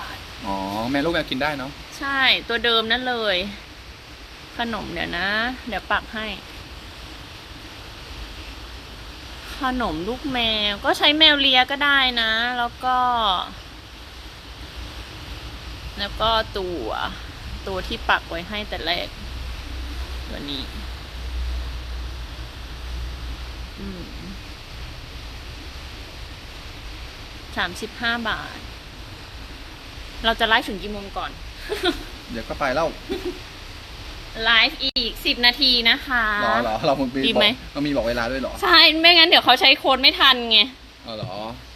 บาท อ๋อ แม่ลูกแมวกินได้เนาะ ใช่ ตัวเดิมนั่นเลย ขนมเดี๋ยวนะ เดี๋ยวปักให้ ขนมลูกแมว ก็ใช้แมวเลียก็ได้นะ แล้วก็ แล้วก็ตัว ตัวที่ปักไว้ให้แต่แรก ตัวนี้ อืมสามสิบห้าบาท เราจะไลฟ์ถึงกี่โมงก่อน เดี๋ยวก็ไปแล้วไลฟ์อีกสิบนาทีนะคะหรอหรอเรามีดีบไหมอกเรามีบอกเวลาด้วยเหรอ ใช่ไม่งั้นเดี๋ยวเขาใช้โค้ดไม่ทันไงอ๋อเหรอ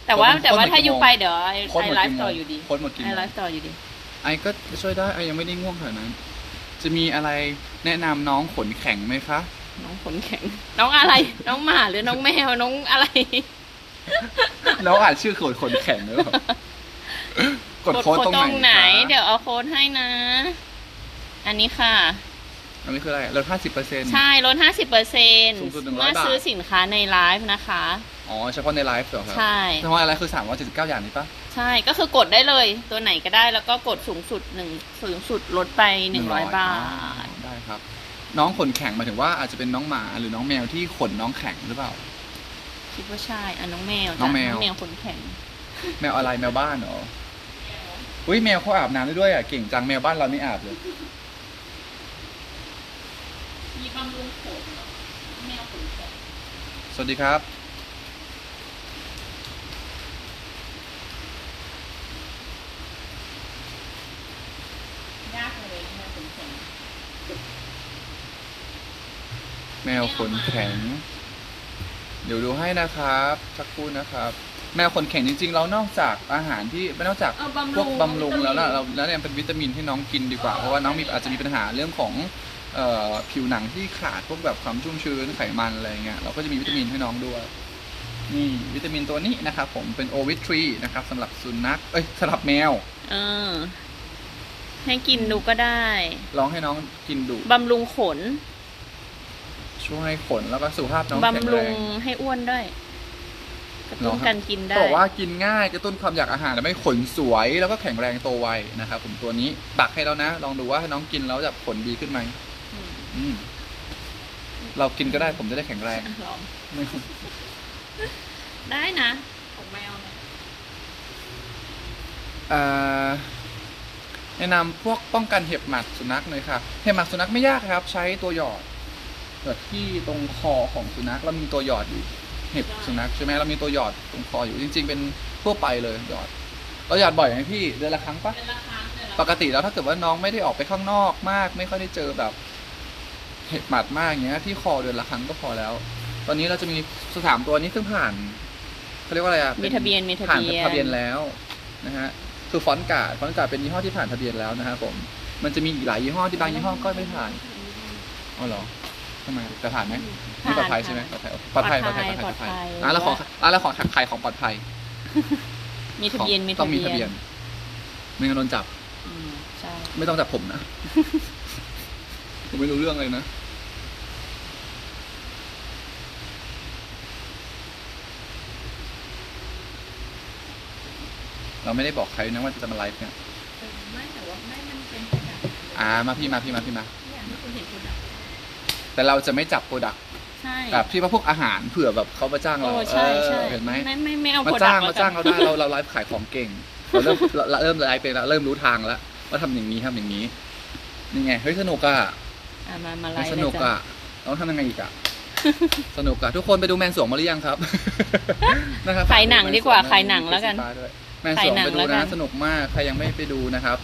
แต่ว่าโค้ดแต่ว่าโค้ดหมดถ้ากี่ยูโมงไปเดี๋ยวไอโค้ดหมดไลกี่ฟ์โมงต่ออยู่ดีโค้ดหมดกี่ไอโมงไลฟ์ต่ออยู่ดี ไอ้ก็ช่วยได้ไอ้ยังไม่ได้ง่วงขนาดนั้น จะมีอะไรแนะนำน้องขนแข็งไหมคะ น้องขนแข็ง น้องอะไร น้องหมาหรือน้องแมวน้องอะไร น้องอ่านชื่อขนขนแข็งหรือเปล่า กดโค้ดตรงไหนคะเดี๋ยวเอาโค้ดให้นะ อันนี้ค่ะอันนี้คืออะไรลดห้าสิบเปอร์เซ็นต์ใช่ ลด50เปอร์เซ็นต์สูงสุด100เมื่อบาทซื้อสินค้าในไลฟ์นะคะ อ๋อ เฉพาะในไลฟ์เหรอครับ ใช่ เฉพาะอะไรคือสามร้อยเจ็ดสิบเก้าอย่างนี้ปะใช่ ก็คือกดได้เลย ตัวไหนก็ได้แล้วก็กดสูงสุดหนึ่งสูงสุดลดไปหนึ่งร้อยบาทอ๋อได้ครับ น้องขนแข็งหมายถึงว่าอาจจะเป็นน้องหมาหรือน้องแมวที่ขนน้องแข็งหรือเปล่า คิดว่าใช่อะน้องแมวจ้ะน้องแมวน้องแมวขนแข็ง แมวอะไรแมวบ้านเหรอ อุ้ยแมวเขาอาบน้ำได้ด้วยอะเก่งจังแมวบ้านเราไม่อาบเลย มีบำรุงขนเหรอแมวขนแข็งสวัสดีครับ ยากเลยแมวขนแข็งแมวขนแข็ง เดี๋ยวดูให้นะครับสักครู่นะครับ แมวขนแข็งจริง ๆ เรานอกจากอาหารที่ไม่นอกจากเอาบำพรุวงกบำรุงแล้วนะเราแล้วเนี่ยเป็นวิตามินให้น้องกินดีกว่า เพราะว่าน้องมีอาจจะมีปัญหาเรื่องของเอ่อผิวหนังที่ขาดพวกแบบความชุ่มชื้นไขมันอะไรเงี้ยเราก็จะมีวิตามินให้น้องด้วยนี่วิตามินตัวนี้นะครับผมเป็นโอวิทรีนะครับสำหรับสุนัขเอ้ยสำหรับแมวเออ ให้กินดูก็ได้ลองให้น้องกินดูบำรุงขน ช่วยให้ขนแล้วก็สุขภาพน้องแข็งบำแรรุงงให้อ้วนด้วยก ระเหรตุ้อนครับการกินได้บอกว่ากินง่ายกระตุ้นความอยากอาหารและไม่ขนสวยแล้วก็แข็งแรงโตวไวนะครับผมตัวนี้ตักให้แล้วนะ ลองดูว่าให้น้องกินแล้วจะขนดีขึ้นไหมอืมอืมเรากินก็ได้ผมจะได้แข็งแรงลองไม่ได้นะของแมวเนี่ยเอ่อแนะนำพวกป้องกันเห็บหมัดสุนัขหน่อยค่ะ เห็บหมัดสุนัขไม่ยากครับ ใช้ตัวหยอดหยอดที่ตรงคอของสุนัขเรามีตัวหยอดอยู่ เห็บสุนัขใช่ไหมเรามีตัวหยอดตรงคออยู่จริง ๆ เป็นทั่วไปเลยหยอด เราหยอดบ่อยไหมพี่เดือนละครั้งปะเป็นละครั้งเลยปกติแล้วถ้าเกิดว่าน้องไม่ได้ออกไปข้างนอกมาก ไม่ค่อยได้เจอแบบ เห็บหมัดมากอย่างเงี้ย ที่คอเดือนละครั้งก็พอแล้ว ตอนนี้เราจะมีสถามตัวนี้ซึ่งผ่านเขาเรียกว่าอะไรอะมีป็ทะเบียนมีทะผ่านเบียนทะเบียนแล้วนะฮะคือฟอนต์การ์ดฟอนต์การ์ดเป็นยี่ห้อที่ผ่านทะเบียนแล้วนะครับผมมันจะมีอีกหลายยี่ห้อที่บางยี่ห้อก็ไม่ผ่านอ๋อเหรอ ทำไมจะผ่านไหมนี่ปลอดภัยใช่ไหมปลอดภัยปลอดภัยปลอดภัยปลอดภัยปลอดภัยอะแล้วขออะแล้วขอขายของปลอดภัย มีทะเบียนมีต้อทะงมีเบีทะยเบียนนไม่งั้นโดนจับอืมใช่ไม่ต้องจับผมนะผมไม่รู้เรื่องเลยนะเราไม่ได้บอกใครนะว่าจะมาไลฟ์เนี่ยไม่แต่ว่าไม่มันเป็นอ่ามาพี่มาพี่มาพี่มา อย่างที่คุณเห็นคุณอะ แต่เราจะไม่จับโปรดักใช่ แบบที่ว่าพวกอาหารเผื่อแบบเขามาจ้างเราโอ้ใช่ใช่ เออเห็นไหมไม่ไม่ไม่เอามาโปรดัจ้ากงต์มาจ้างเราได้เราเราไลฟ์ขายของเก่งเราเริ่มเราเราเริ่มไลฟ์เป็นแล้วเริ่มรู้ทางแล้วว่าทำอย่างนี้ทำอย่างนี้นี่ไงเฮ้ยสนุกอะอะมามาไลเฮ้ยฟ์สเลยนุกจ้ะ อะต้องทำยังไงอีกอะ สนุกอะทุกคนไปดูแมนสวงมาหรือยังครับ นะครับขายหนังดีกว่าแมนสขายหนังแล้วกันด้วยแมนสขายวงหนังไปดูแล้วกันะนสนุกมากใครยังไม่ไปดูนะครับ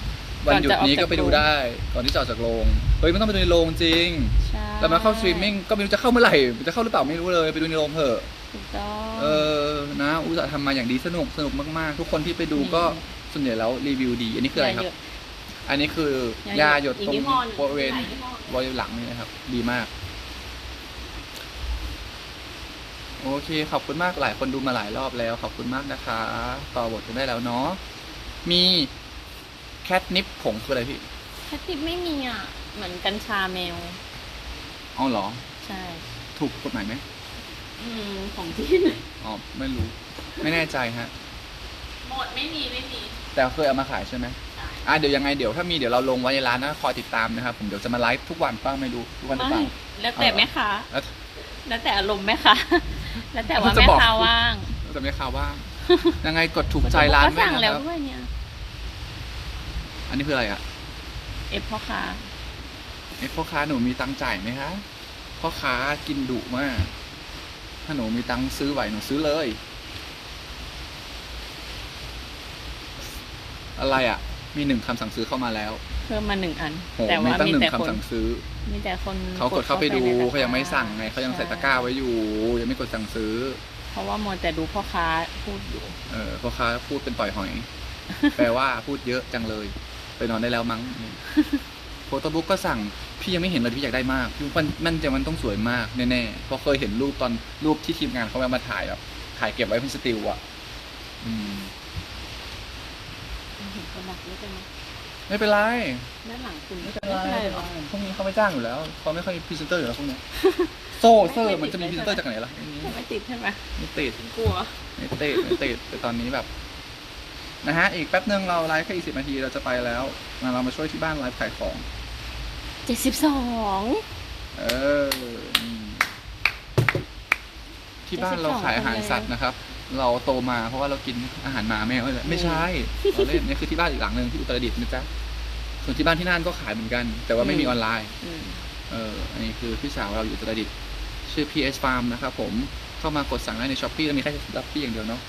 วันหยุดก่อนจะออกนี้ก็จากไปดูโรงได้ ก่อนที่จะออกจากโรงเฮ้ยไม่ต้องไปดูในโรงจริงใช่แต่มาเข้าสตรีมมิ่งก็ไม่รู้จะเข้าเมื่อไหร่จะเข้าหรือเปล่าไม่รู้เลยไปดูในโรงเถอะถูกต้องเออนะอุตส่าห์ทำมาอย่างดีสนุกสนุกมากๆ ทุกคนที่ไปดูก็ส่วนใหญ่แล้วรีวิวดี อันนี้คืออะไรครับ อันนี้คือยาหยดอีกตรงยี่ห้อหนึ่งบริเวณหลายยี่ห้อบริเวณหลังนี่นะครับ ดีมาก โอเคขอบคุณมากหลายคนดูมาหลายรอบแล้ว ขอบคุณมากนะคะ ต่อบทกันได้แล้วเนาะมี แคทนิปผงคืออะไรพี่แคทติปไม่มีอะ เหมือนกัญชาแมว อ๋อเหรอ ใช่ ถูกกฎหมายไหม อืม ของที่ไหนอ๋อ ไม่รู้ ไม่แน่ใจฮะ หมดไม่มีไม่มี แต่เคยเอามาขายใช่ไหมใช่อะเดี๋ยวยังไงเดี๋ยวถ้ามีเดี๋ยวเราลงไว้ในร้านนะคอยติดตามนะครับผมเดี๋ยวจะมาไลฟ์ทุกวันป้าไม่รู้ทุกวันหรือเปไม่ล่าแล้วแต่แม่ค้าแล้วแล้วแต่อารมณ์แม่ค้าแล้วแต่ว่าจะแม่บอกค้าว่างจะไม่ข่าวว่างยังไงกดถูกใจร้านก็ไว้สั่งนะแล้วครับด้วยเนี่ย อันนี้คืออะไรอะเอฟพ่อค้าไอ้พ่อค้าหนูมีตังค์จ่ายไหมคะพ่อค้ากินดุมาก ถ้าหนูมีตังค์ซื้อไหวหนูซื้อเลย อะไรอะมีหนึ่งคำสั่งซื้อเข้ามาแล้วเพิ่มมาหนึ่งอัน โหแต่มีว่าตั้งมีหนึ่งแต่คนคำสั่งซื้อ มีแต่คนเขากดเข้าไปดูในตะกร้เขายังไม่สั่งไงเขายังใส่ตะกร้าไว้อยู่ ยังไม่กดสั่งซื้อ เพราะว่ามัวแต่ดูพ่อค้าพูดอยู่ เออพ่อค้าพูดเป็นต่อยหอย แปลว่าพูดเยอะจังเลย ไปนอนได้แล้วมั้งโฟโต้บุ๊กก็สั่งพี่ยังไม่เห็นเลยพี่อยากได้มากพี่มันมันจะมันต้องสวยมากแน่ๆเพราะเคยเห็นรูปตอนรูปที่ทีมงานเขาเอามาถ่ายแบบถ่ายเก็บไว้เป็นสติลอะอืมเห็นเขาบอกด้วยใช่ไหมไม่เป็นไร ด้านหลังคุณไม่ไม่เป็นไรเป็นไรหรอพวกนี้เขาไม่จ้างอยู่แล้วเขาไม่ค่อยมีพรีเซนเตอร์อยู่แล้วพวกเนี้ยโซ่เซอร์มันจะมีพรีเซนเตอร์จากไหนล่ะไม่มีไม่ติดใช่ไหมไม่ติดกลัวไม่ติดไม่ติดแต่ตอนนี้แบบ นะฮะ อีกแป๊บนึงเราไลฟ์แค่อีกสิบนาทีเราจะไปแล้วมาเรามาช่วยที่บ้านไลฟ์ขายของ เจ็ดสิบสองเอออืมที่บ้านเราขายอาหารสัตว์นะครับ เราโตมาเพราะว่าเรากินอาหารหมาแมวเลยไม่ใช่เราเล่นนี่คือที่บ้านอีกหลังหนึ่งที่อุตรดิตถ์นะจ๊ะส่วนที่บ้านที่น่านก็ขายเหมือนกัน แต่ว่าไม่มีออนไลน์อืมเออ อันนี้คือพี่สาวเราอยู่อุตรดิตถ์ชื่อ PS Farm นะครับผม เข้ามากดสั่งได้ในช้อปปี้แล้วมีแค่ช้อปปี้อย่างเดียวเนาะ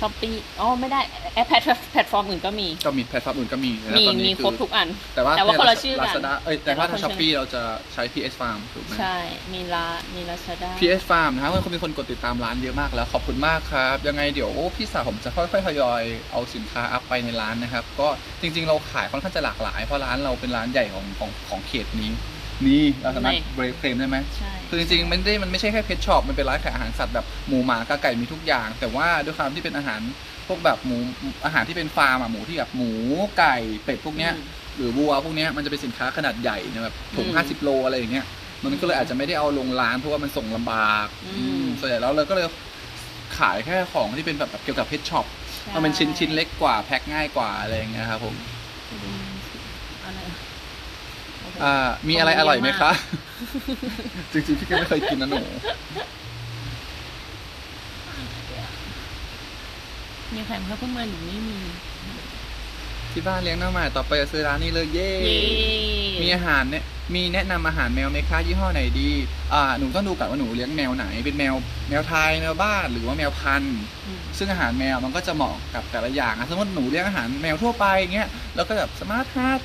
ช้อปปี้อ๋อไม่ได้แอปแพลตแพลตฟอร์มอื่นก็มี ก็มีแพลตฟอร์มอื่นก็มีแต่มีตอนนี้มีอครบทุกอัน แต่ว่าแต่ว่าคนละชื่อกันลาซาด้าเอ้ยแต่ว่าแต่ว่าถ้าคนช้อปปี้เราจะใช้ PS Farm ถูกไหมใช่ มีลามีลาซาด้า PS Farm นะครับคนมีคนกดติดตามร้านเยอะมากแล้ว ขอบคุณมากครับ ยังไงเดี๋ยวพี่สาวผมจะค่อยๆทยอยเอาสินค้าอัพไปในร้านนะครับ ก็จริง ๆ เราขายค่อนข้างจะหลากหลายเพราะร้านเราเป็นร้านใหญ่ของของของเขตนี้ นี่เราสามารถเบรกเคลมได้ไหมใช่ คือจริงๆมันไม่ได้มันไม่ใช่แค่เพชช็อปมันเป็นร้านขายอาหารสัตว์แบบหมูหมากาไก่มีทุกอย่าง แต่ว่าด้วยความที่เป็นอาหารพวกแบบหมูอาหารที่เป็นฟาร์มอะหมูที่แบบหมูไก่เป็ดพวกเนี้ยอืมหรือวัวพวกเนี้ยมันจะเป็นสินค้าขนาดใหญ่นะแบบถุงอืมห้าสิบโลอะไรอย่างเงี้ย มันก็เลยอาจจะไม่ได้เอาลงร้านเพราะว่ามันส่งลำบากอืมอืมส่วนใหญ่แล้วเราก็เลยขายแค่ของที่เป็นแบบแบบเกี่ยวกับเพชช็อปใช่มันเป็นชิ้นชิ้นเล็กกว่าแพ็คง่ายกว่าอะไรอย่างเงี้ยครับผมอะไร อ่ามีอะไรอร่อยไหมคะ จริงๆพี่ก็ไม่เคยกินนะหนูมีใครมาเพิ่มมาหนูไม่มี ที่บ้านเลี้ยงน้องหมาต่อไปจะซื้อร้านนี้เลยเย้เย้มีอาหารเนี่ยมีแนะนำอาหารแมวไหมคะยี่ห้อไหนดี อ่าหนูต้องดูก่อนว่าหนูเลี้ยงแมวไหน เป็นแมวแมวไทยแมวบ้านหรือว่าแมวพันธุ์อืมซึ่งอาหารแมวมันก็จะเหมาะกับแต่ละอย่างอะสมมติหนูเลี้ยงอาหารแมวทั่วไปอย่างเงี้ยแล้วก็แบบสมาร์ทฮาร์ด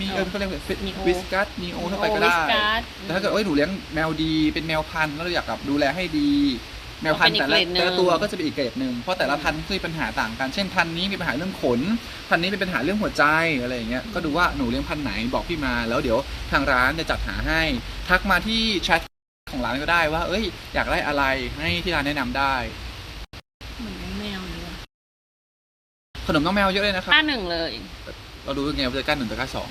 มีเออเขาเรียกว่า Neo วิสกัสนีโอทั่วไปก็วิได้สกัสแต่ถ้าเกิดเอ้ยหนูเลี้ยงแมวดีเป็นแมวพันธุ์แล้วเราอยากแบบดูแลให้ดี แมวพันธุ์ก็แต่เป็นอีกเกรดหนึ่งละแต่ละตัวก็จะเป็นอีกเกรดหนึ่งเพราะแต่ละพันธุ์ก็มีปัญหาต่างกัน เช่นพันธุ์นี้มีปัญหาเรื่องขน พันธุ์นี้มีปัญหาเรื่องหัวใจอะไรอย่างเงี้ย ก็ดูว่าหนูเลี้ยงพันธุ์ไหนบอกพี่มาแล้วเดี๋ยวทางร้านจะจัดหาให้ ทักมาที่แชทของร้านก็ได้ว่า เอ้ย อยากได้อะไรให้ที่ร้านแนะนำได้เหมือนน้องแมวเลยอะขนมน้องแมวเยอะเลยนะครับค่าหนึ่งเลย เราดูยังไงว่าจะกั้นหนึ่งหรือกั้นสอง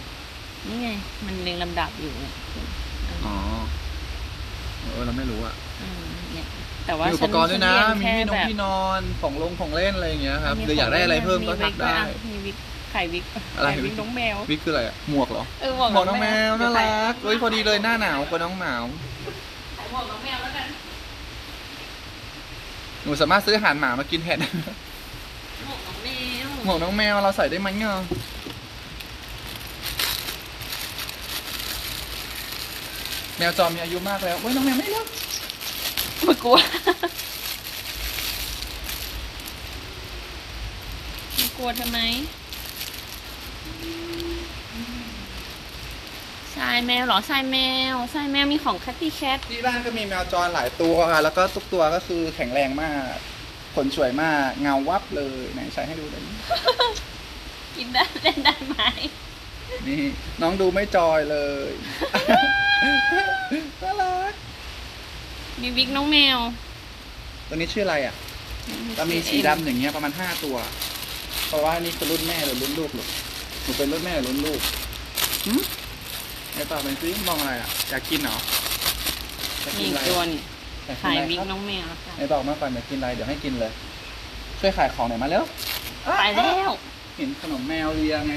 นี่ไง มันเรียงลำดับอยู่เนี่ยอ๋อเออเราไม่รู้อะอืมเนี่ยแต่ว่ามีอุปกรณ์ด้วยนะฉัมีเรีที่ยนงแค่ที่นอนของลงของเล่นอะไรอย่างเงี้ยครับมีหรืออยากได้อะไรเพิ่มก็ทักได้ มีวิกไข่วิกอะไรไข่วิกน้องแมว วิกคืออะไรอะหมวกเหรอเออหมวกน้องแมวน่ารักเฮ้ยพอดีเลยหน้าหนาวกว่าน้องหนาวหมวกน้องแมวแล้วกัน หนูสามารถซื้ออาหารหมามากินแทนหมวกน้องแมว หมวกน้องแมวเราใส่ได้ไหมเนาะ แมวจอมมีอายุมากแล้วเว้ยน้องแมวไม่เลิกไม่กลัวไม่กลัวทำไมทรายแมวเหรอทรายแมวทรายแมวมีของแคทตี้แคทที่บ้านก็มีแมวจรหลายตัวแล้วก็ทุกตัวก็คือแข็งแรงมากขนสวยมาก เงาวับเลยไหนใช้ให้ดูเลย กินได้เล่นได้ไหมนี่น้องดูไม่จอยเลย น่ารักมีวิกน้องแมว ตัวนี้ชื่ออะไรอะจะมีสีดำอย่างเงี้ยประมาณห้าตัว เพราะว่านี่คือรุ่นแม่หรือรุ่นลูกหรอหนูเป็นรุ่นแม่หรือรุ่นลูกหืมไอ้ตอบเป็นซิมองอะไรอะ อยากกินเหรออยากมีกินอีอะกไรตัวนี่อยากกินขายอะไรวิกครับน้องแมวแล้วกันไอ้บอกมาก่อนอยากกินอะไรเดี๋ยวให้กินเลย ช่วยขายของหน่อยมาเร็วไปแล้ว เห็นขนมแมวเลียไง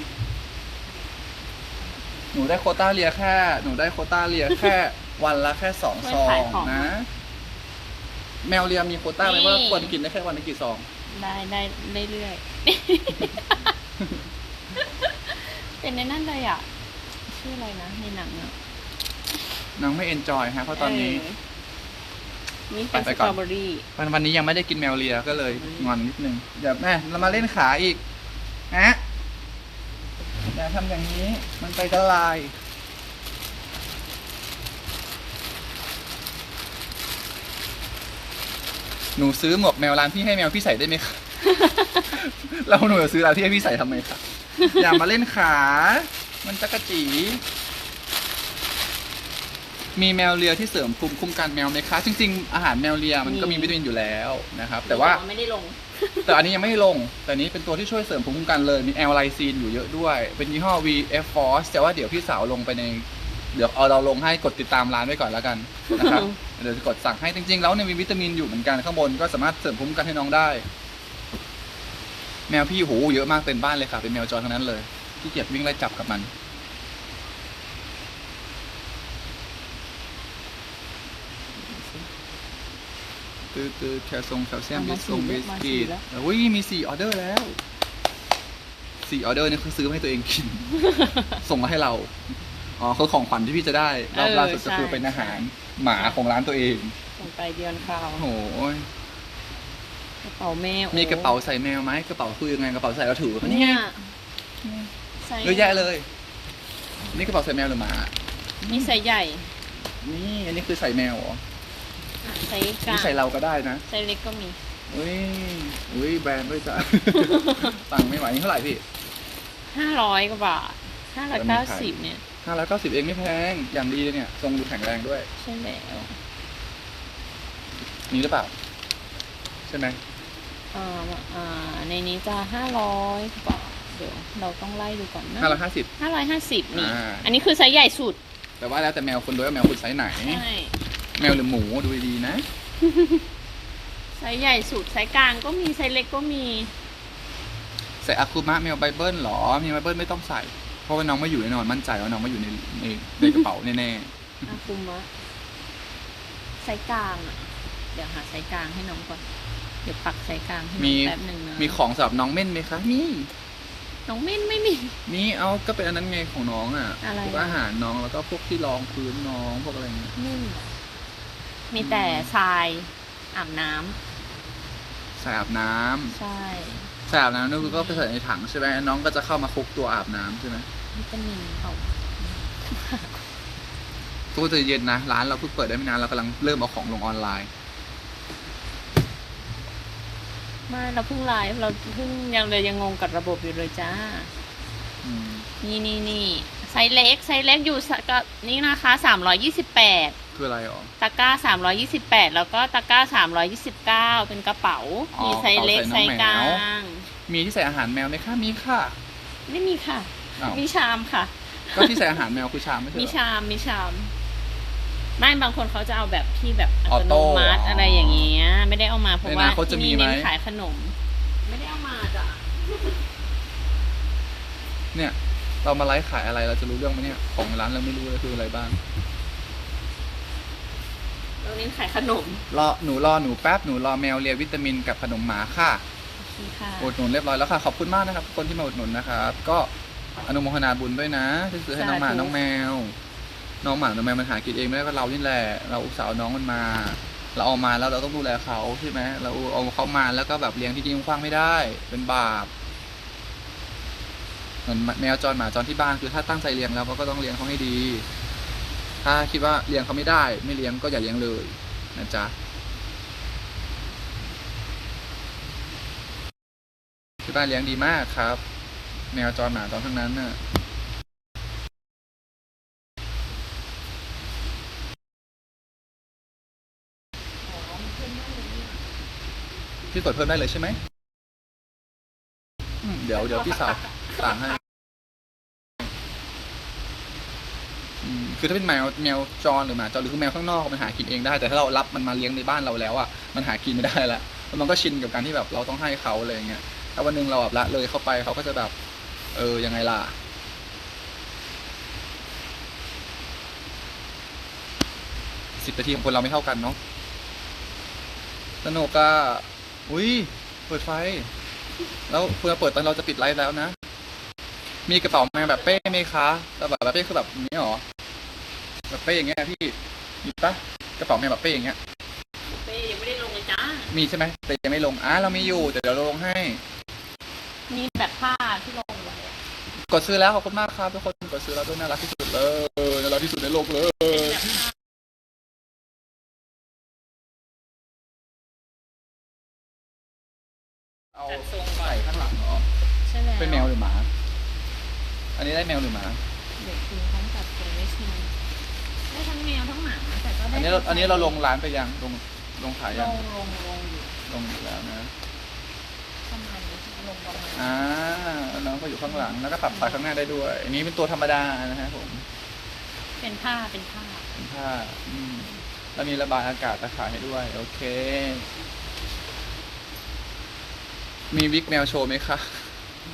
หนูได้โควต้าเลียแค่ หนูได้โควต้าเลียแค่ วันละแค่สองซองนะ แมวเลียมีโควต้าไหมว่าควรกินได้แค่วันละกี่ซอง ได้ได้เรื่อยๆ เป็นในนั่นเลยอะ ชื่ออะไรนะในหนังอะน้องไม่เอนจอยฮะเพราะตอนนี้ เออนี่เป็นไปสก่ตอน รอเบอรี่ วันวันนี้ยังไม่ได้กินแมวเลียก็เลยงอนนิดนึงเดี๋ยวแม่เรามาเล่นขาอีกฮะ อย่าทำอย่างนี้มันไปกระลายหนูซื้อหมวกแมวร้านพี่ให้แมวพี่ใส่ได้ไหมคะ เราหนูจะซื้อร้านที่ให้พี่ใส่ทำไมคะ อย่ามาเล่นขา มันจะกระจี มีแมวเลียที่เสริมภูมิคุ้มกันแมวไหมคะ จริง ๆ อาหารแมวเลียมันก็มีมีวิตามินอยู่แล้วนะครับ แต่ว่าไม่ได้ลง แต่อันนี้ยังไม่ได้ลง แต่อันนี้เป็นตัวที่ช่วยเสริมภูมิคุ้มกันเลย มีแอลไลซีนอยู่เยอะด้วย เป็นยี่ห้อ VF Force แต่ว่าเดี๋ยวพี่สาวลงไปใน เดี๋ยวเอาเราลงให้กดติดตามร้านไว้ก่อนแล้วกันนะครับ เดี๋ยวจะกดสั่งให้จริงๆ แล้วเนี่ยมีวิตามินอยู่เหมือนกันข้างบนก็สามารถเสริมภูมิคุ้มกันให้น้องได้ แมวพี่โหเยอะมากเต็มบ้านเลยค่ะ เป็นแมวจรทั้งนั้นเลย ที่เกียจวิ่งไล่จับกับมัน ตือตือแคลซงแคลเซียมเบิมาสซงสี่บิสกีตแล้วอุ้ยมีสี่ออเดอร์แล้วสี่ออเดอร์นี่คือซื้อให้ตัวเองกิน ส่งมาให้เรา อ๋อคือของขวัญที่พี่จะได้รอบล่าสุดก็คือเป็นอาหาร หมาของร้านตัวเองส่งไปเดือนคราวโอ้โหกระเป๋าแมวมีกระเป๋าใส่แมวไหมกระเป๋าคือยังไงกระเป๋าใส่แล้วถือเนี่ยยไซส์เยอะแยะเลย นี่กระเป๋าใส่แมวหรือหมานี่ไซส์ใหญ่ นี่อันนี้คือใส่แมวเหรอ ไซส์กลานี่งใส่เราก็ได้นะไซส์เล็กก็มี อุ้ยอุ้ยแบรนด์ด้วยจ้ะ ตังค์ไม่ไหวนี่เท่าไหร่พี่ ห้าร้อยกว่าบาทห้าร้อยเก้าสิบเนี่ย ห้าร้อยเก้าสิบเองไม่แพง อย่างดีเลยเนี่ย ทรงดูแข็งแรงด้วย ใช่แล้วนี่หรือเปล่า ใช่ไหมอ่าอ่า ในนี้จะห้าร้อยกว่าบาทเดี๋ยวเราต้องไล่ดูก่อนนะห้าร้อยห้าสิบ ห้าร้อยห้าสิบนี่ อ่า อันนี้คือไซส์ใหญ่สุด แต่ว่าแล้วแต่แมวคุณด้วยว่าแมวคุณไซส์ไหน ใช่แมวหรือหมูดูดีๆนะ ไซส์ใหญ่สุดไซส์กลางก็มีไซส์เล็กก็มีใส่อาคุมะแมวไบเบิลหรอแมวไบเบิลไม่ต้องใส่ เพราะว่าน้องไม่อยู่แน่นอนมั่นใจว่าน้องไม่อยู่ในในในกระเป๋าแน่อาคุมะไซส์กลางอะเดี๋ยวหาไซส์กลางให้น้องก่อน เดี๋ยวปักไซส์กลางให้น้มีองแป๊บหนึ่งนะๆมีของสำหรับน้องเม่นไหมคะมีน้องเม่นไม่มี นี่เอาก็เป็นอันนั้นไงของน้องอะอะไรพวกอะ อาหารน้องแล้วก็พวกที่รองพื้นน้องพวกอะไรเงี้ยนิ่ม มีแต่ทรายอาบน้ำใส่อาบน้ำใช่ใส่อาบน้ำนี่ก็ไปใส่ในถังใช่ไหมน้องก็จะเข้ามาคลุกตัวอาบน้ำใช่ไหมวิตามินเขาตู้จะเย็นนะร้านเราเพิ่งเปิดได้ไม่นานเรากำลังเริ่มเอาของลงออนไลน์ ไมาเราเพิ่งไลฟ์เราเพิ่งยังเลยยังงงกับระบบอยู่เลยจ้า อืมนี่นี่นี่ไซส์เล็กไซส์เล็กอยู่สก็นี่นะคะสามร้อยยี่สิบแปด คืออะไรอ๋อ ตะกร้าสามร้อยี่สิบแปดแล้วก็ตะกร้าสามร้อยี่สิบเก้าเป็นกระเป๋า อ๋อมีไซส์เล็กกระไซเป๋าใส่น้องส์กแมวลางมีที่ใส่อาหารแมวไหมคะมีค่ะไม่มีค่ะ อ้าวมีชามค่ะ ก็ที่ใส่อาหารแมวคือชามไม่ใช่มีเหรอ ชาม มีชาม ไม่บางคนเขาจะเอาแบบที่แบบอัออตโต้โนมัติอ๋อออะไรอย่างเงี้ย ไม่ได้เอามาเพราะในอว่านาคตจะมีที่นี่ไหม เน้นขายขนม ไม่ได้เอามาจ้ะ เนี่ย เรามาไลฟ์ขายอะไรเราจะรู้เรื่องไหมเนี่ย ของร้านเราไม่รู้เลยคืออะไรบ้าง เราเน้นขายขนมรอหนูรอหนูแป๊บหนูรอแมวเลียวิตามินกับขนมหมาค่ะนี่ค่ะอุดหนุนเรียบร้อยแล้วค่ะขอบคุณมากนะครับทุกคนที่มาอุดหนุนนะครับก็อนุโมทนาบุญด้วยนะที่ซื้อให้น้องหมาสาธุน้องแมว น้องหมาน้องแมวมันหากินเองไม่ได้ก็เรานี่แหละเราอุตส่าห์เอาน้องมันมา เราเอามาแล้วเราต้องดูแลเขาใช่ไหมเราเอาเขามาแล้วก็แบบเลี้ยงที่ทิ้งขว้างไม่ได้ เป็นบาปเหมือนแมวจรหมาจรที่บ้านคือถ้าตั้งใจเลี้ยงแล้วก็ต้องเลี้ยงเขาให้ดี ถ้าคิดว่าเลี้ยงเขาไม่ได้ ไม่เลี้ยงก็อย่าเลี้ยงเลยนะจ๊ะที่บ้านเลี้ยงดีมากครับ แมวจรหมาจรทั้งนั้นน่ะพี่กดเพิ่มได้เลยใช่ไหมอืมเดี๋ยวเดี๋ยวพี่สาวสั่งให้อืม คือถ้าเป็นแมวแมวจรหรือหมาจรหรือแมวข้างนอกมันหากินเองได้ แต่ถ้าเรารับมันมาเลี้ยงในบ้านเราแล้วอะมันหากินไม่ได้ละแล้วมันก็ชินกับการที่แบบเราต้องให้เขาอะไรอย่างเงี้ยถ้าวันหนึ่งเราแบบละเลยเข้าไปเขาก็จะแบบ เออยังไงล่ะสิบนาทีของคนเราไม่เท่ากันเนาะสนุกอะอุ้ยเปิดไฟ แล้วคุณเปิดตอนเราจะปิดไลฟ์แล้วนะ มีกระเป๋าแมวแบบเป้ไหมคะแต่แบบเป้คือแบบนี้หรอ แบบเป้อย่างเงี้ยพี่มีปะกระเป๋าแมวแบบเป้อย่างเงี้ยเป้ยังไม่ได้ลงเลยจ้ามีใช่ไหมแต่ยังไม่ลงอะเรามีอยู่เดี๋ยวเราลงให้ มีแบบผ้าที่ลงไว้อะกดซื้อแล้วขอบคุณมากครับทุกคนกดซื้อแล้วด้วยน่ารักที่สุดเลยน่ารักที่สุดในโลกเลยเป็นแบบผ้าเอาจัดทรงก่อใส่นข้างหลังเหรอใช่แล้วเป็นแมวหรือหมา อันนี้ได้แมวหรือหมา เด็กคือทั้งจัดทรงไม่ใช่ได้ ทั้งแมวทั้งหมาแต่ก็ได้อันนี้เราอันนี้เราลงร้านไปยังลงลงขายลยังงลงลงอยู่ลงอยู่แล้วนะประมาณนี้ลงประมาณอ่าน้องก็อยู่ข้างหลังแล้วก็ปรับสายข้างหน้าได้ด้วย อันนี้เป็นตัวธรรมดานะฮะผมเป็นผ้าเป็นผ้า เป็นผ้าอืมแล้วมีระบายอากาศตะขายให้ด้วย โอเค มีวิกแมวโชว์ไหมคะ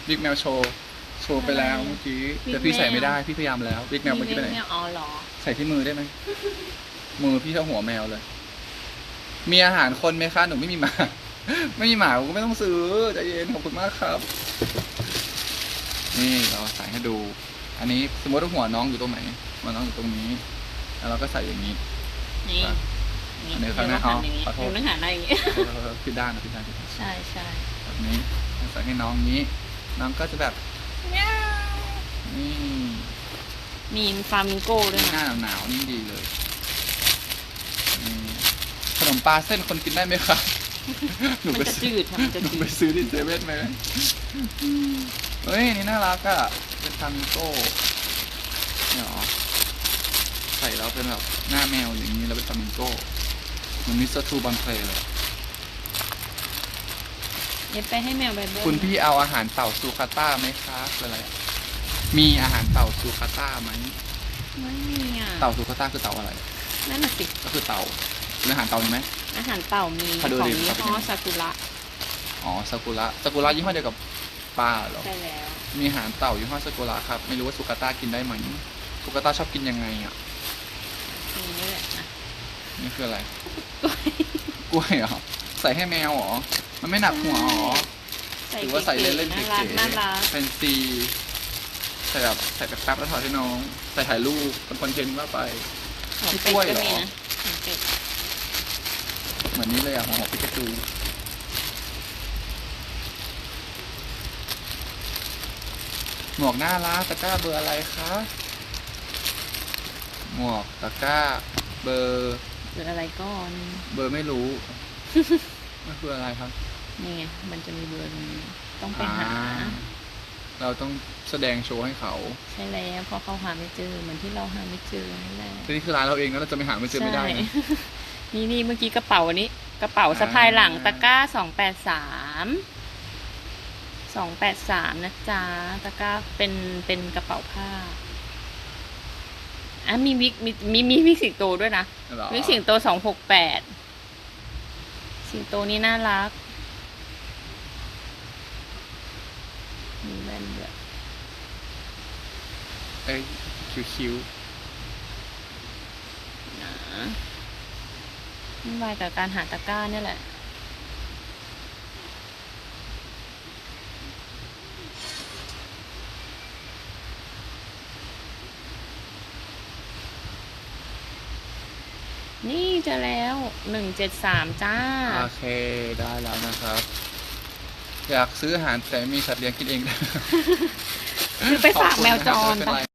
วิกแมวโชว์ โชว์ไปแล้วเมื่อกี้แต่พี่ใส่ไม่ได้พี่พยายามแล้ววิกแมวเมื่อกี้ไปไหนแมวอ๋อเหรอใส่ที่มือได้ไหมมือพี่เท่าหัวแมวเลย มีอาหารคนไหมคะหนูไม่มีหมา ไม่มีหมาผมก็ไม่ต้องซื้อใจเย็นขอบคุณมากครับ นี่เราใส่ให้ดู อันนี้สมมติว่าหัวน้องอยู่ตรงไหนหัวน้องอยู่ตรงนี้ แล้วเราก็ใส่อย่างนี้นี่อะอันนี้ข้างหน้าเดี๋ยวเรหัอย่างนี้อ๋อขอโทษเดี๋ยวต้องหันอะไรอย่างนี้เออผิดด้านนะผิดด้านผิดด้านใช่ใช่แบบนี้ใส่ให้น้องนี้ น้องก็จะแบบนี่ มีฟลามิงโก้ด้วยหน้านะหนาวๆนี่ดีเลยนี่ขนมปลาเส้นคนกินได้ไหมคะหนูมันไปจะซื้อจืดค่ะมันจะหนูจืไปดซื้อที่เซเว่นไหมเฮ้ยอันนี่น่ารักอะเป็นฟลามิงโก้เนี่ยเหรอใส่แล้วเป็นแบบหน้าแมวอย่างนี้แล้วเป็นฟลามิงโก้เหมือนมิสเตอร์ทูบอลเพลย์เลย เย็บไปให้แมวไปเบิ้ลคุณพี่เอาอาหารเต่าซูคาต้าไหมคะคืออะไรอะมีอาหารเต่าซูคาต้าไหมไม่มีอะเต่าซูคาต้าคือเต่าอะไร นั่นน่ะสิ ก็คือเต่าเป็นอาหารเต่ามีไหม อาหารเต่ามีขอดูของดิยี่ครับ ห้อซากุระ อ๋อซากุระซากุระยี่ห้อเดียวกับปลาเหรอ ใช่แล้ว มีอาหารเต่ายี่ห้อซากุระครับ ไม่รู้ว่าซูคาต้ากินได้ไหมซูคาต้าชอบกินยังไงอะ มีนี่แหละนะนี่คืออะไร กล้วยเหรอ ใส่ให้แมวเหรอ มันไม่หนักหัวเหรอใส่หรือว่าใส่เล่นๆน่าเก๋รักน่ารักๆแฟนซีใส่แบบใส่แป๊บๆแล้วถอดให้น้อง ใส่ถ่ายรูปเป็นคอนเทนต์ว่าไปหัวพี่เป็ดกล้วยก็เหรอมีนะหัวเป็ดเหมือนนี้เลยอะหัวหอมปิกาจูหมวกน่ารักตะกร้าเบอร์อะไรคะ หมวกตะกร้า เบอร์หรืออะไรก่อน เบอร์ไม่รู้ มันคืออะไรครับ นี่ไงมันจะมีเบอร์นี้ต้องไปหาอ่เราต้องแสดงโชว์ให้เขา ใช่แล้วเพราะเขาหาไม่เจอเหมือนที่เราหาไม่เจอนั่นแหละแต่นี่คือร้านเราเองนะเราจะไม่หาไม่เจอไม่ได้ใช่นะนี่นี่เมื่อกี้กระเป๋าอันนี้ กระเป๋าอ่าสะพายหลังตะกร้าสองแปดสามสองแปดสามนะจ๊ะตะกร้าเป็นเป็นกระเป๋าผ้าอะมีวิกมีมีมีวิกสิงโตด้วยนะเหรอวิกสิงโตสองหกแปด สิงโตนี่น่ารัก มีแว่นด้วยเอ้ยคิวนะวุ่นวายกับการหาตะกร้าเนี่ยแหละ นี่เจะแล้วหนึ่งเจ็ดสามจ้าๆโอเคได้แล้วนะครับ อยากซื้ออาหารแต่ไม่มีสัตว์เลี้ยงกินเองได้คือไปฝากแมวจรไม่เป็นปะไร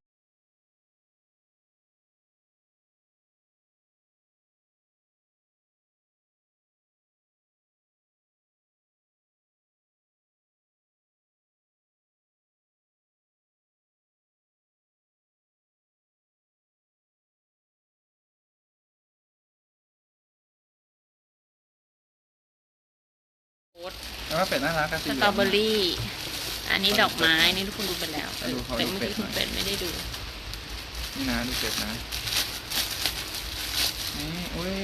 แล้วก็เป็ดน่ารักกันสตรอเบอรี่ อันนี้ดอกไม้ นี่ทุกคนดูไปแล้วดูเขาแต่ดูเมื่อเป็ดกี้หน่คุอยณเป็ดไม่ได้ดู นี่นะดูเป็ดนะ นี่อุ้ย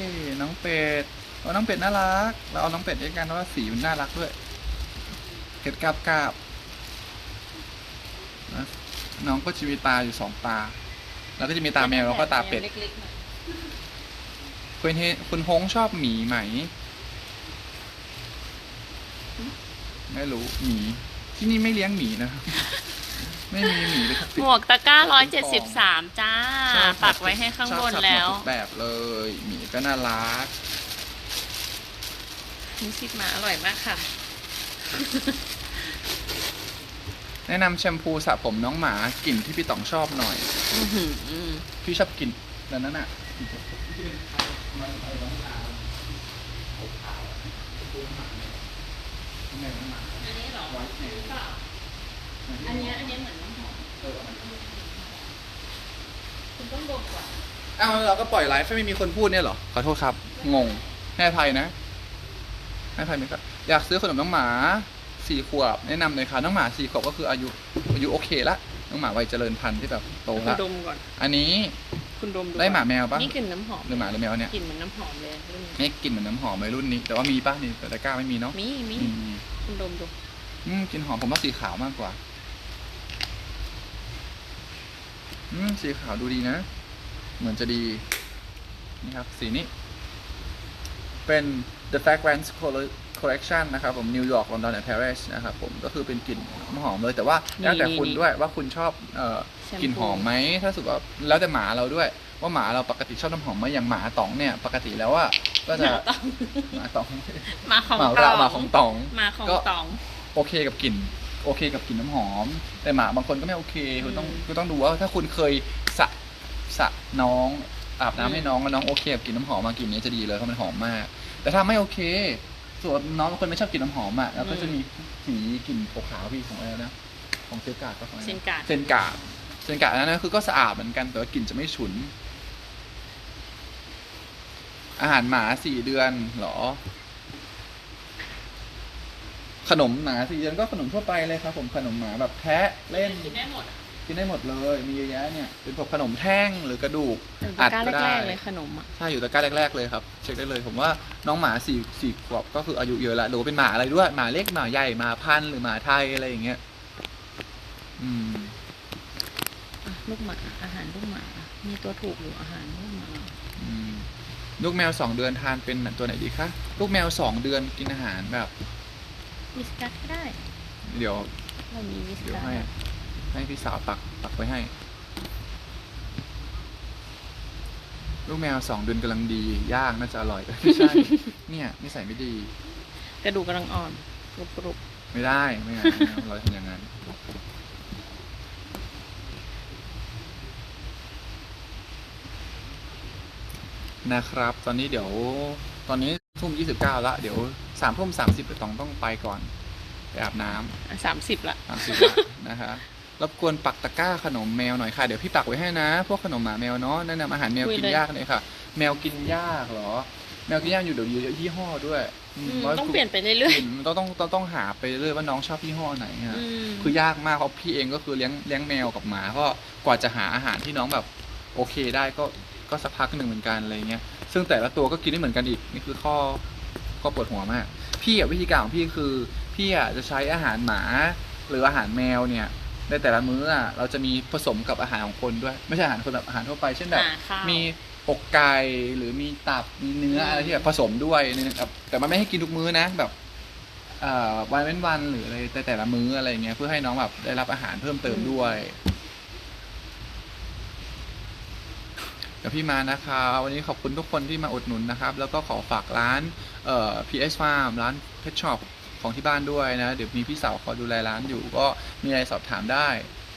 น้องเป็ดเอาน้องเป็ดน่ารัก เราเอาน้องเป็ดด้วยกันเพราะว่าสีมันน่ารักด้วยเกล็ดกาบกาบนะน้องก็จะมีตาอยู่สองตา แล้วก็จะมีตาแมวแล้วก็ตาเป็ด เล็กๆหน่อยคุณเฮคุณฮงชอบหมีไหม ไม่รู้หมีที่นี่ไม่เลี้ยงหมีนะครับ ไม่มีหมีเลยครับหมวกตะกร้าร้อยเจ็ดสิบสามจ้าชอบปักไว้ให้ข้างบนชอบแล้วหมดทุกแบบเลยหมีก็น่ารักนี่ซิดมาอร่อยมากค่ะ แนะนำแชมพูสระผมน้องหมากลิ่นที่พี่ต๋องชอบหน่อยอื้อหือพี่ชอบกลิ่นแล้วนั้นอะอันนี้เหร ออันเนี้ยอันเนี้ยเหมือนน้ำหอมคุณต้องดมก่อนอ้าวเราก็ปล่อยไลฟ์ไม่มีคนพูดเนี่ยเหรอ ขอโทษครับ งง ให้อภัยนะ ให้อภัยไหมครับ อยากซื้อขนมน้องหมาสี่ขวบแนะนำเลยค่ะน้องหมาสี่ขวบก็คืออายุอายุโอเคละน้องหมาวัยเจริญพันธุ์ที่แบบโตคุณละ ดมก่อน อันนี้คุณดมได้หมาแมวปะนี่กลิ่นน้ำหอมหรือหมาหรือแมวเนี่ย กลิ่นเหมือนน้ำหอมเลยรุ่นนี้นี่กลิ่นเหมือนน้ำหอมเลยรุ่นนี้ แต่ว่ามีปะนี่แต่ตะกร้าไม่มีเนาะมีมีมีมีคุณดมดู อืมกลิ่นหอมผมว่าสีขาวมากกว่า อืมสีขาวดูดีนะ เหมือนจะดี นี่ครับ สีนี้ เป็น The Fragrance Colle- Collection นะครับผมนิวยอร์กลอนดอนและปารีสนะครับผมก็คือเป็นกลิ่นน้ำหอมเลยแต่ว่าแล้วแต่คุณด้วยว่าคุณชอบเอ่อแชมพูกลิ่นหอมไหมถ้าสุดว่าแล้วแต่หมาเราด้วย ว่าหมาเราปกติชอบน้ำหอมไหมอย่างหมาต๋องเนี่ย ปกติแล้วว่าก็จะหมาตองหมาต๋องหมาของหมาตเราองหมาของต๋องหมาของก็ตอง โอเคกับกลิ่นโอเคกับกลิ่นน้ำหอม แต่หมาบางคนก็ไม่โอเคคุณต้องอืมคุณต้องดูว่าถ้าคุณเคยสระสระน้องอาบน้ำอืมให้น้องแล้วน้องโอเคกับกลิ่นน้ำหอมมากลิ่นนี้จะดีเลยเพราะมันหอมมาก แต่ถ้าไม่โอเคส่วนน้องบางคนไม่ชอบกลิ่นน้ำหอมอะแล้วก็จะมีสีกลิ่นขาวๆพี่ของอะไรนะของเซนกาดก็ของอะไรเซนการ์ดเซนกาดเซนกาดอันนั้นนะคือก็สะอาดเหมือนกันแต่ว่ากลิ่นจะไม่ฉุน อาหารหมาสี่เดือนเหรอ ขนมหมาสี่เดือนก็ขนมทั่วไปเลยครับ ผมขนมหมาแบบแทะเล่นกินได้หมดอะกินได้หมดเลย มีเยอะแยะเนี่ยเป็นพวกขนมแท่งหรือกระดูกเป็นอัตะดกร้าก็ได้แรกๆเลยขนมอะ ใช่อยู่ตะกร้าแรกๆเลยครับ เช็คได้เลย ผมว่าน้องหมาสี่สี่ขวบก็คืออายุเยอะแล้วหรือว่าเป็นหมาอะไรด้วยหมาเล็กหมาใหญ่หมาพันธุ์หรือหมาไทยอะไรอย่างเงี้ยอืม อะลูกหมาอาหารลูกหมา มีตัวถูกอยู่อาหารลูกหมา อืมลูกแมวสองเดือนทานเป็นตัวไหนดีคะ ลูกแมวสองเดือนกินอาหารแบบ วิสกัสก็ได้ เดี๋ยวเรามีวิสเดี๋ยวกัสให้ให้พี่สาวปักปักไว้ให้ ลูกแมวสองเดือนกำลังดีย่างน่าจะอร่อยไม่ใช่ เนี่ยนิสัยไม่ดี กระดูกกำลังอ่อนกรุบกรุบไม่ได้ไม่เอาไม่เอาเราทำอย่างนั้น นะครับ ตอนนี้เดี๋ยว ตอนนี้ ทุ่มยี่สิบเก้าละเดี๋ยวสามทุ่มสามสิบต้องต้องไปก่อน ไปอาบน้ำสามสิบละสามสิบละนะคะรบกวนปักตะกร้าขนมแมวหน่อยค่ะ เดี๋ยวพี่ปักไว้ให้นะ พวกขนมหมาแมวเนาะแนะนำอาหารแมวคุยกินเลยยากหน่อยค่ะ แมวกินยากเหรอ แมวกินยากอยู่เดี๋ยวเยอะยี่ห้อด้วยอือืมมว่าต้องเปลี่ยนไปเรื่อยกลิ่นมันต้องต้องต้องต้องหาไปเรื่อยว่าน้องชอบยี่ห้อไหนๆฮะอืมคือยากมากเพราะพี่เองก็คือเลี้ยงเลี้ยงแมวกับหมาก็กว่าจะหาอาหารที่น้องแบบโอเคได้ก็ ก็สักพักหนึ่งเหมือนกันอะไรเงี้ยซึ่งแต่ละตัวก็กินไม่เหมือนกันอีกนี่คือข้อข้อปวดหัวมาก พี่อะวิธีการของพี่คือ พี่อะจะใช้อาหารหมา หรืออาหารแมวเนี่ยในแต่ละมื้ออะเราจะมีผสมกับอาหารของคนด้วย ไม่ใช่อาหารคนแบบอาหารทั่วไป เช่นแบบหาข้าวมีอกไก่หรือมีตับมีเนื้ออืมอะไรที่แบบผสมด้วยในแบบแต่มันไม่ให้กินทุกมื้อนะแบบเอ่อวันเว้นวันหรืออะไรแต่แต่ละมื้ออะไรเงี้ยเพื่อให้น้องแบบได้รับอาหารเพิ่มเติมด้วย เดี๋ยวพี่มานะคะวันนี้ขอบคุณทุกคนที่มาอุดหนุนนะครับ แล้วก็ขอฝากร้านเอ่อ PS Farm ร้านเพชช็อปของที่บ้านด้วยนะ เดี๋ยวมีพี่สาวคอยดูแลร้านอยู่ก็มีอะไรสอบถามได้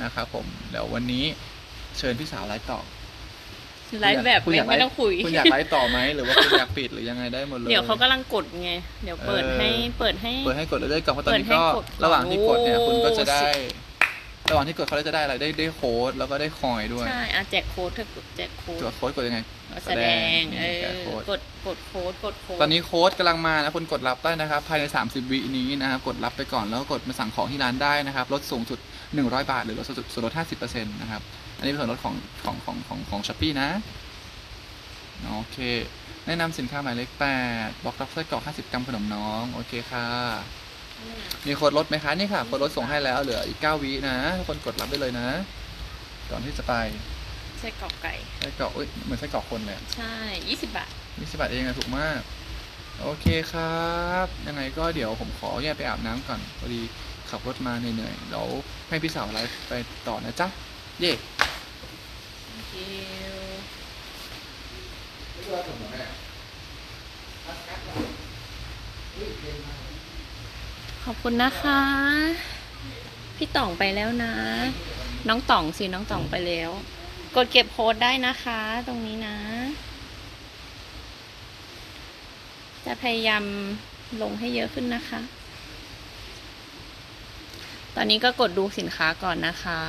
นะครับผมเดี๋ยววันนี้เชิญพี่สาวไลฟ์ต่อไลฟ์แบบคุณอยากไม่ต้องคุย คุณอยากไลฟ์ต่อไหมหรือว่าคุณอยากปิดหรือยังไงได้หมดเลย เดี๋ยวเขากำลังกดไง เดี๋ยวเปิดเออให้เปิดให้ เปิดให้กดเรื่อยๆก่อนเพราะตอนนี้เปิดให้ก็กดก่อนระหว่างที่กดเนี่ยโอ้คุณก็จะได้สิ ระหว่างที่กดเขาจะได้อะไรได้ได้โค้ดแล้วก็ได้คอยด้วย ใช่อะแจกโค้ดเธอกดแจกโค้ดตัวโค้ดกดยังไงแสดงเอแจอกโค้ดกดกดโค้ดกดโค้ดตอนนี้โค้ดกำลังมานะคุณกดรับได้นะครับ ภายใน 30 วินี้นะครับกดรับไปก่อนแล้วก็กดมาสั่งของที่ร้านได้นะครับลดสูงสุด 100 บาท หรือลดสูงสุดส่วนลด50%นะครับอันนี้เป็นส่วนลดของของของของของช้อปปี้นะโอเค แนะนำสินค้าหมายเลข8บอกรับไส้กรอก50 กรัมขนมน้อง โอเคค่ะ มีโค้ดลดไหมคะนี่ค่ะโค้ดลดส่งให้แล้วเหลืออีก9วินะทุกคนกดรับได้เลยนะ ก่อนที่จะไปไส้กรอกไก่ไส้กรอกเอ้ยเหมือนไส้กรอกคนเลยใช่ยี่สิบบาทยี่สิบบาทเองอะถูกมาก โอเคครับ ยังไงก็เดี๋ยวผมขอแยกไปอาบน้ำก่อนพอดีขับรถมาเหนื่อยๆเดี๋ยวให้พี่สาวไลฟ์ไปต่อนะจ๊ะ เย่ thank you ขอบคุณนะคะ พี่ต่องไปแล้วนะ น้องต่องสิน้องต่องไปแล้ว กดเก็บโพสได้นะคะ ตรงนี้นะ จะพยายามลงให้เยอะขึ้นนะคะ ตอนนี้ก็กดดูสินค้าก่อนนะคะ